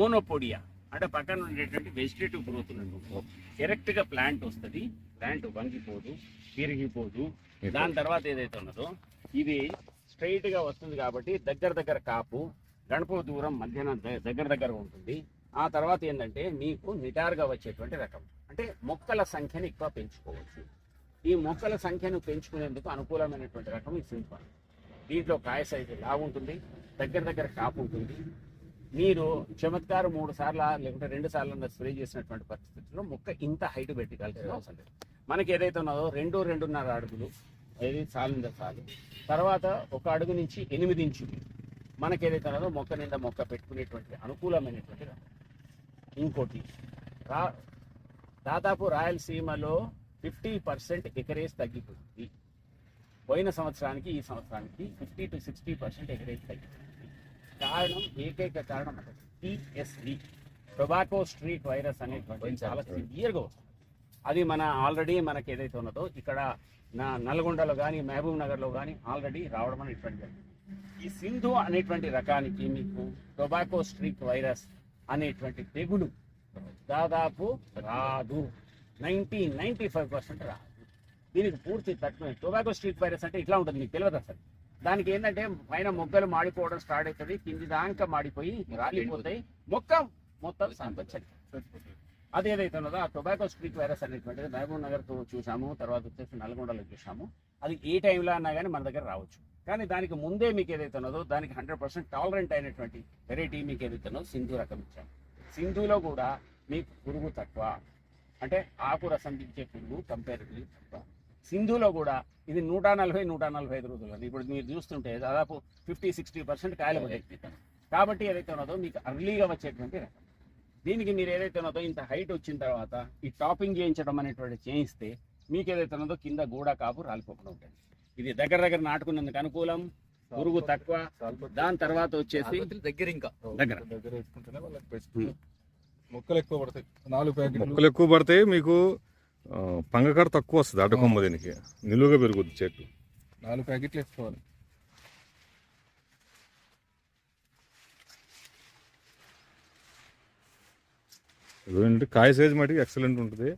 మోనోపోడియా అంటే పక్కన ఉండేటువంటి వెజిటేటివ్ గ్రోత్ అనుకో కరెక్ట్గా ప్లాంట్ వస్తుంది. ప్లాంట్ వంగిపోదు విరిగిపోదు. దాని తర్వాత ఏదైతే ఉన్నదో ఇది స్ట్రైట్గా వస్తుంది కాబట్టి దగ్గర దగ్గర కాపు గణప దూరం మధ్యాహ్నం దగ్గర దగ్గర ఉంటుంది. ఆ తర్వాత ఏంటంటే మీకు నిటారుగా వచ్చేటువంటి రకం. అంటే మొక్కల సంఖ్యను ఎక్కువ పెంచుకోవచ్చు. ఈ మొక్కల సంఖ్యను పెంచుకునేందుకు అనుకూలమైనటువంటి రకం ఈ సింపాల్ దీంట్లో కాయ సైజు లాగుంటుంది దగ్గర దగ్గర కాపు ఉంటుంది. మీరు చమత్కారం మూడు సార్లు లేకుంటే రెండు సార్లు స్ప్రే చేసినటువంటి పరిస్థితుల్లో మొక్క ఇంత హైట్ పెట్టగలిగిన అవసరం లేదు. మనకి ఏదైతే ఉన్నదో రెండు రెండున్నర అడుగులు ఏది సాలింద సాలు తర్వాత ఒక అడుగు నుంచి ఎనిమిది ఇంచులు మనకి ఏదైతే ఉన్నదో మొక్క నిండా మొక్క పెట్టుకునేటువంటి అనుకూలమైనటువంటి ఇంకోటి రా దాదాపు రాయలసీమలో ఫిఫ్టీ పర్సెంట్ ఎకరేజ్ తగ్గిపోయింది. పోయిన సంవత్సరానికి ఈ సంవత్సరానికి fifty to sixty percent acreage తగ్గిపోయింది. కారణం ఏకైక కారణం టిఎస్డి టొబాకో స్ట్రీట్ వైరస్ అనేటువంటి చాలా సివియర్గా వస్తుంది. అది మన ఆల్రెడీ మనకి ఏదైతే ఉన్నదో ఇక్కడ నా నల్గొండలో కానీ మహబూబ్ నగర్లో కానీ ఆల్రెడీ రావడం అనేటువంటి. ఈ సింధు అనేటువంటి రకానికి మీకు టొబాకో స్ట్రీట్ వైరస్ అనేటువంటి తెగులు దాదాపు రాదు. నైంటీ నైంటీ ఫైవ్ పర్సెంట్ రాదు. దీనికి పూర్తి తక్కువ. టొబాకో స్ట్రీట్ వైరస్ అంటే ఇట్లా ఉంటుంది మీకు తెలియదు అసలు దానికి ఏంటంటే పైన మొగ్గలు మాడిపోవడం స్టార్ట్ అవుతుంది కింది దాకా మాడిపోయి రాలిపోతాయి. మొక్క మొత్తం సంపచ్చని అది ఏదైతే ఉన్నదో ఆ టొబాకో స్ప్రిక్ వైరస్ అనేటువంటిది మహబూబ్ నగర్ చూసాము తర్వాత వచ్చేసి నల్గొండలో చూసాము. అది ఏ టైంలో అన్నా కానీ మన దగ్గర రావచ్చు. కానీ దానికి ముందే మీకు ఏదైతున్నదో దానికి హండ్రెడ్ పర్సెంట్ టాలరెంట్ అయినటువంటి వెరైటీ మీకు ఏదైతే ఉన్నదో సింధు రకం ఇచ్చాము సింధులో కూడా మీకు పురుగు తక్కువ. అంటే ఆకు రసం దించే పురుగు కంపేరిటివ్లీ తక్కువ. సింధులో కూడా ఇది నూట నలభై నూట నలభై ఐదు రోజులు అది ఇప్పుడు మీరు చూస్తుంటే దాదాపు ఫిఫ్టీ సిక్స్టీ పర్సెంట్ కాయలు పడేది కాబట్టి ఏదైతే ఉన్నదో మీకు అర్లీగా వచ్చేటువంటి రకం. దీనికి మీరు ఏదైతే ఉన్నదో ఇంత హైట్ వచ్చిన తర్వాత ఈ టాపింగ్ చేయించడం అనేటువంటి చేయిస్తే మీకు ఏదైతే ఉన్నదో కింద గూడ కాపు రాలిపోకుండా ఉంటుంది. ఇది దగ్గర దగ్గర నాటుకున్నందుకు అనుకూలం పురుగు తక్కువ దాని తర్వాత వచ్చేసి దగ్గర ఇంకా. దగ్గర. మొక్కలు ఎక్కువ పడతాయి. నాలుగు మొక్కలు ఎక్కువ పడతాయి మీకు ఆ, పంగకాడ తక్కువ వస్తుంది అడ్డకొమ్మ దీనికి. నిలువుగా పెరుగుద్ది చెట్టు. నాలుగు ప్యాకెట్లు వేసుకోవాలి. ఇదేంటి కాయ సైజ్ మటుకు ఎక్సలెంట్ ఉంటుంది.